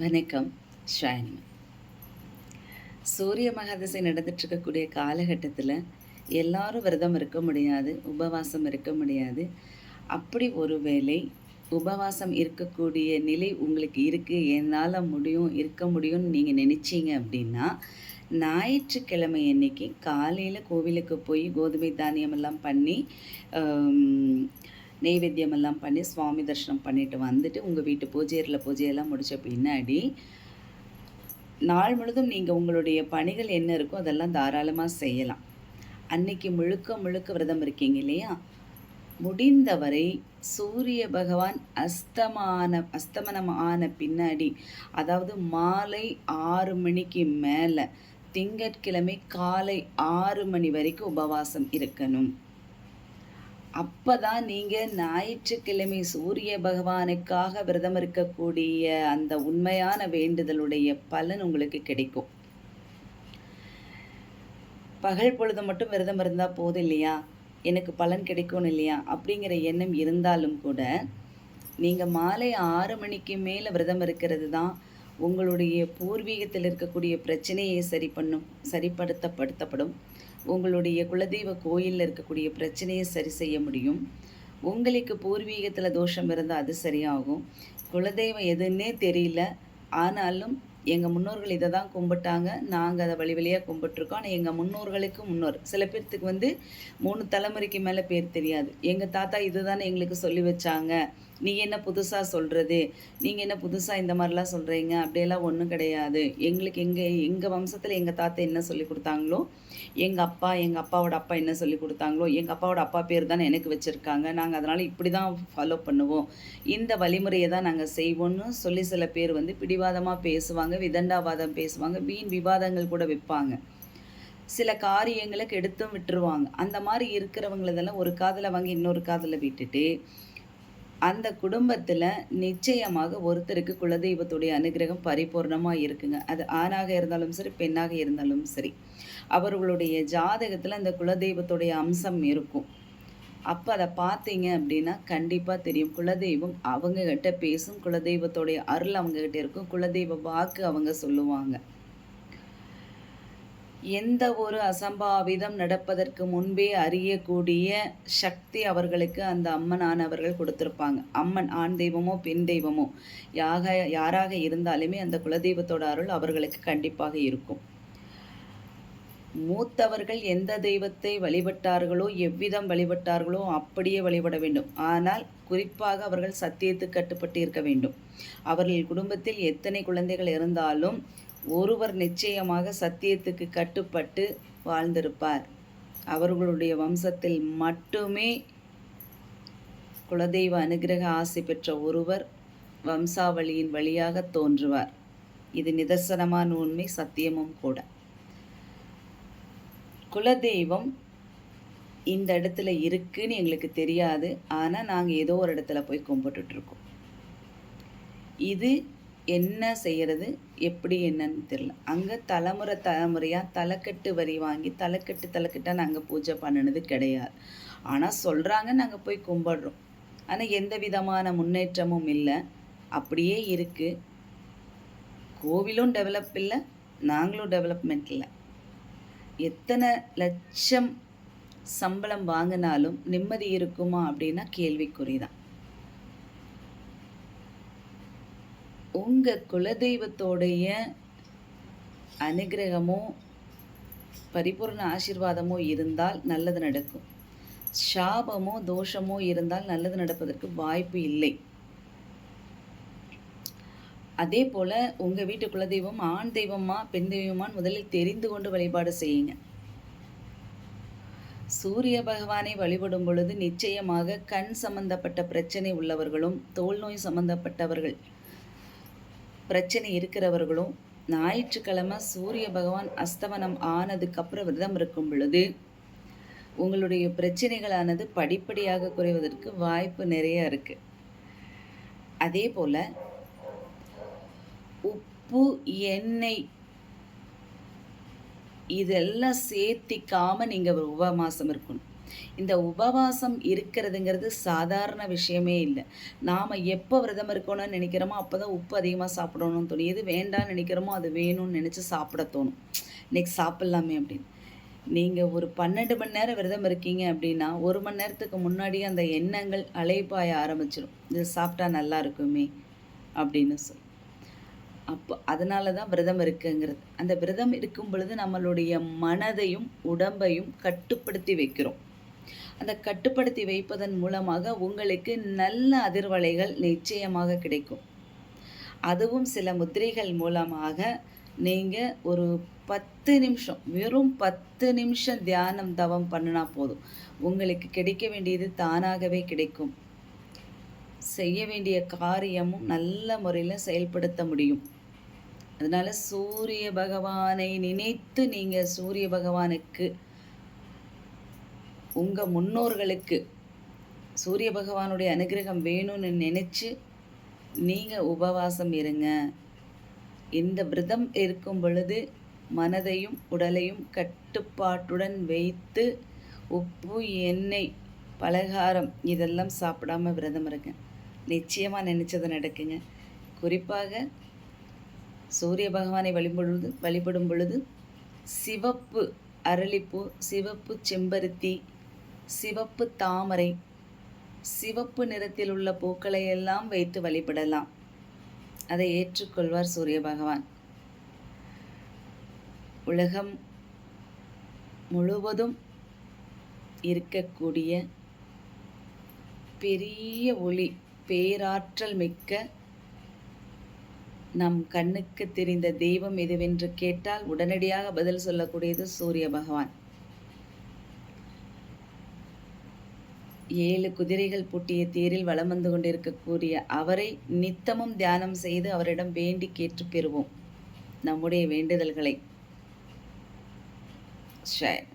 வணக்கம் ஷாயினிமா சூரிய மகாதசை நடந்துட்டு இருக்கக்கூடிய காலகட்டத்தில் எல்லாரும் விரதம் இருக்க முடியாது உபவாசம் இருக்க முடியாது. அப்படி ஒருவேளை உபவாசம் இருக்கக்கூடிய நிலை உங்களுக்கு இருக்குது என்னால் முடியும் இருக்க முடியும்னு நீங்கள் நினச்சிங்க அப்படின்னா ஞாயிற்றுக்கிழமை அன்னைக்கு காலையில் கோவிலுக்கு போய் கோதுமை தானியம் எல்லாம் பண்ணி நெய்வேத்தியம் எல்லாம் பண்ணி சுவாமி தரிசனம் பண்ணிட்டு வந்துட்டு உங்கள் வீட்டு பூஜையரில் பூஜையெல்லாம் முடித்த பின்னாடி நாள் முழுதும் நீங்கள் உங்களுடைய பணிகள் என்ன இருக்கோ அதெல்லாம் தாராளமாக செய்யலாம். அன்னைக்கு முழுக்க முழுக்க விரதம் இருக்கீங்க இல்லையா? முடிந்தவரை சூரிய பகவான் அஸ்தமான அஸ்தமனம் ஆன பின்னாடி அதாவது மாலை ஆறு மணிக்கு மேலே திங்கட்கிழமை காலை ஆறு மணி வரைக்கும் உபவாசம் இருக்கணும். அப்பதான் நீங்க ஞாயிற்றுக்கிழமை சூரிய பகவானுக்காக விரதம் இருக்கக்கூடிய அந்த உண்மையான வேண்டுதலுடைய பலன் உங்களுக்கு கிடைக்கும். பகல் பொழுது மட்டும் விரதம் இருந்தா போதும் இல்லையா? எனக்கு பலன் கிடைக்கும் இல்லையா? அப்படிங்கிற எண்ணம் இருந்தாலும் கூட நீங்க மாலை ஆறு மணிக்கு மேல விரதம் இருக்கிறது தான் உங்களுடைய பூர்வீகத்தில் இருக்கக்கூடிய பிரச்சனையை சரி பண்ணும் சரிப்படுத்தப்படுத்தப்படும். உங்களுடைய குலதெய்வ கோயிலில் இருக்கக்கூடிய பிரச்சனையை சரி செய்ய முடியும். உங்களுக்கு பூர்வீகத்தில் தோஷம் இருந்தால் அது சரியாகும். குலதெய்வம் எதுன்னே தெரியல. ஆனாலும் எங்கள் முன்னோர்கள் இதை தான் கும்பிட்டாங்க. நாங்கள் அதை வழி வழியாக கும்பிட்ருக்கோம் ஆனால் எங்கள் முன்னோர்களுக்கு முன்னோர். சில பேர்த்துக்கு வந்து மூணு தலைமுறைக்கு மேலே பேர் தெரியாது. எங்கள் தாத்தா இதுதானே எங்களுக்கு சொல்லி வச்சாங்க. நீ என்ன புதுசாக சொல்கிறது நீங்கள் என்ன புதுசாக இந்த மாதிரிலாம் சொல்கிறீங்க அப்படியெல்லாம் ஒன்றும் கிடையாது. எங்களுக்கு எங்கள் எங்கள் வம்சத்தில் எங்கள் தாத்தா என்ன சொல்லி கொடுத்தாங்களோ எங்கள் அப்பா எங்கள் அப்பாவோட அப்பா என்ன சொல்லி கொடுத்தாங்களோ எங்கள் அப்பாவோட அப்பா பேர் தானே எனக்கு வச்சுருக்காங்க. நாங்கள் அதனால் இப்படி தான் ஃபாலோ பண்ணுவோம். இந்த வழிமுறையை தான் நாங்கள் செய்வோம்னு சொல்லி சில பேர் வந்து பிடிவாதமாக பேசுவாங்க விதண்டாவாதம் பேசுவாங்க வீண் விவாதங்கள் கூட வைப்பாங்க. சில காரியங்களை கெடுத்தும் விட்டுருவாங்க. அந்த மாதிரி இருக்கிறவங்களதெல்லாம் ஒரு காதில் வாங்கி இன்னொரு காதில் விட்டுட்டு அந்த குடும்பத்தில் நிச்சயமாக ஒருத்தருக்கு குலதெய்வத்துடைய அனுகிரகம் பரிபூர்ணமாக இருக்குங்க. அது ஆணாக இருந்தாலும் சரி பெண்ணாக இருந்தாலும் சரி. அவர்களுடைய ஜாதகத்தில் அந்த குலதெய்வத்துடைய அம்சம் இருக்கும். அப்போ அதை பார்த்தீங்க அப்படின்னா கண்டிப்பாக தெரியும். குலதெய்வம் அவங்கக்கிட்ட பேசும் குலதெய்வத்துடைய அருள் அவங்கக்கிட்ட இருக்கும் குலதெய்வ வாக்கு அவங்க சொல்லுவாங்க. எந்த ஒரு அசம்பாவிதம் நடப்பதற்கு முன்பே அறியக்கூடிய சக்தி அவர்களுக்கு அந்த அம்மனானவர்கள் கொடுத்திருப்பாங்க. அம்மன் ஆண் தெய்வமோ பெண் தெய்வமோ யாக யாராக இருந்தாலுமே அந்த குலதெய்வத்தோட அருள் அவர்களுக்கு கண்டிப்பாக இருக்கும். மூத்தவர்கள் எந்த தெய்வத்தை வழிபட்டார்களோ எவ்விதம் வழிபட்டார்களோ அப்படியே வழிபட வேண்டும். ஆனால் குறிப்பாக அவர்கள் சத்தியத்துக்கு கட்டுப்பட்டு இருக்க வேண்டும். அவர்கள் குடும்பத்தில் எத்தனை குழந்தைகள் இருந்தாலும் ஒருவர் நிச்சயமாக சத்தியத்துக்கு கட்டுப்பட்டு வாழ்ந்திருப்பார். அவர்களுடைய வம்சத்தில் மட்டுமே குலதெய்வ அனுகிரக ஆசை பெற்ற ஒருவர் வம்சாவளியின் வழியாக தோன்றுவார். இது நிதர்சனமான உண்மை சத்தியமும் கூட. குலதெய்வம் இந்த இடத்துல இருக்குன்னு எங்களுக்கு தெரியாது. ஆனால் நாங்கள் ஏதோ ஒரு இடத்துல போய் கும்பிட்டுட்ருக்கோம் இது என்ன செய்கிறது எப்படி என்னன்னு தெரியல. அங்கே தலைமுறை தலைமுறையாக தலைக்கட்டு வரி வாங்கி தலைக்கட்டு தலைக்கட்டாக நாங்கள் பூஜை பண்ணினது கிடையாது. ஆனால் சொல்கிறாங்க நாங்கள் போய் கும்பிட்றோம். ஆனால் எந்த விதமான முன்னேற்றமும் இல்லை. அப்படியே இருக்குது கோவிலும் டெவலப் இல்லை நாங்களும் டெவலப்மெண்ட் இல்லை. எத்தனை லட்சம் சம்பளம் வாங்கினாலும் நிம்மதி இருக்குமா அப்படின்னா கேள்விக்குறி தான் உங்கள் குலதெய்வத்தோடைய அனுகிரகமோ பரிபூர்ண ஆசீர்வாதமோ இருந்தால் நல்லது நடக்கும். சாபமோ தோஷமோ இருந்தால் நல்லது நடப்பதற்கு வாய்ப்பு இல்லை. அதே போல் உங்கள் வீட்டு குலதெய்வம் ஆண் தெய்வமா பெண் தெய்வமான்னு முதலில் தெரிந்து கொண்டு வழிபாடு செய்யுங்க. சூரிய பகவானை வழிபடும் பொழுது நிச்சயமாக கண் சம்பந்தப்பட்ட பிரச்சனை உள்ளவர்களும் தோல் நோய் சம்பந்தப்பட்டவர்கள் பிரச்சனை இருக்கிறவர்களும் ஞாயிற்றுக்கிழமை சூரிய பகவான் அஸ்தமனம் ஆனதுக்கப்புறம் விரதம் இருக்கும் பொழுது உங்களுடைய பிரச்சனைகளானது படிப்படியாக குறைவதற்கு வாய்ப்பு நிறைய இருக்கு. அதே போல உப்பு எண்ணெய் இதெல்லாம் சேர்த்திக்காம நீங்க உபவாசம் இருக்கணும். இந்த உபவாசம் இருக்கிறதுங்கிறது சாதாரண விஷயமே இல்லை. நாம் எப்போ விரதம் இருக்கணும்னு நினைக்கிறோமோ அப்போ தான் உப்பு அதிகமாக சாப்பிடணும்னு தோணும். எது வேண்டாம்னு நினைக்கிறோமோ அது வேணும்னு நினச்சி சாப்பிட தோணும். இன்னைக்கு சாப்பிட்லாமே அப்படின்னு. நீங்கள் ஒரு பன்னெண்டு மணி நேரம் விரதம் இருக்கீங்க அப்படின்னா ஒரு மணி நேரத்துக்கு முன்னாடியே அந்த எண்ணங்கள் அலைப்பாய ஆரம்பிச்சிடும் இது சாப்பிட்டா நல்லா இருக்குமே அப்படின்னு சொல்லி அப்போ அதனால தான் விரதம் இருக்குங்கிறது. அந்த விரதம் இருக்கும் பொழுது நம்மளுடைய மனதையும் உடம்பையும் கட்டுப்படுத்தி வைக்கிறோம். அந்த கட்டுப்படுத்தி வைப்பதன் மூலமாக உங்களுக்கு நல்ல அதிர்வலைகள் நிச்சயமாக கிடைக்கும். அதுவும் சில முத்திரைகள் மூலமாக நீங்கள் ஒரு பத்து நிமிஷம் வெறும் பத்து நிமிஷம் தியானம் தவம் பண்ணினா போதும். உங்களுக்கு கிடைக்க வேண்டியது தானாகவே கிடைக்கும். செய்ய வேண்டிய காரியமும் நல்ல முறையில் செயல்படுத்த முடியும். அதனால் சூரிய பகவானை நினைத்து நீங்கள் சூரிய பகவானுக்கு உங்கள் முன்னோர்களுக்கு சூரிய பகவானுடைய அனுகிரகம் வேணும்னு நினச்சி நீங்கள் உபவாசம் இருங்க. இந்த விரதம் இருக்கும் பொழுது மனதையும் உடலையும் கட்டுப்பாட்டுடன் வைத்து உப்பு எண்ணெய் பலகாரம் இதெல்லாம் சாப்பிடாம விரதம் இருங்க. நிச்சயமாக நினச்சது நடக்குங்க. குறிப்பாக சூரிய பகவானை வழிபடுவது வழிபடும் பொழுது சிவப்பு அரளிப்பூ சிவப்பு செம்பருத்தி சிவப்பு தாமரை. சிவப்பு நிறத்தில் உள்ள பூக்களை எல்லாம் வைத்து வழிபடலாம். அதை ஏற்றுக்கொள்வார் சூரிய பகவான். உலகம் முழுவதும் இருக்கக்கூடிய பெரிய ஒளி பேராற்றல் மிக்க நம் கண்ணுக்கு தெரிந்த தெய்வம் எதுவென்று கேட்டால் உடனடியாக பதில் சொல்லக்கூடியது சூரிய பகவான். ஏழு குதிரைகள் பூட்டிய தேரில் வலம் வந்து கொண்டிருக்கக்கூடிய அவரை நித்தமும் தியானம் செய்து அவரிடம் வேண்டி கேட்டு பெறுவோம். நம்முடைய வேண்டுதல்களை. ஷேர்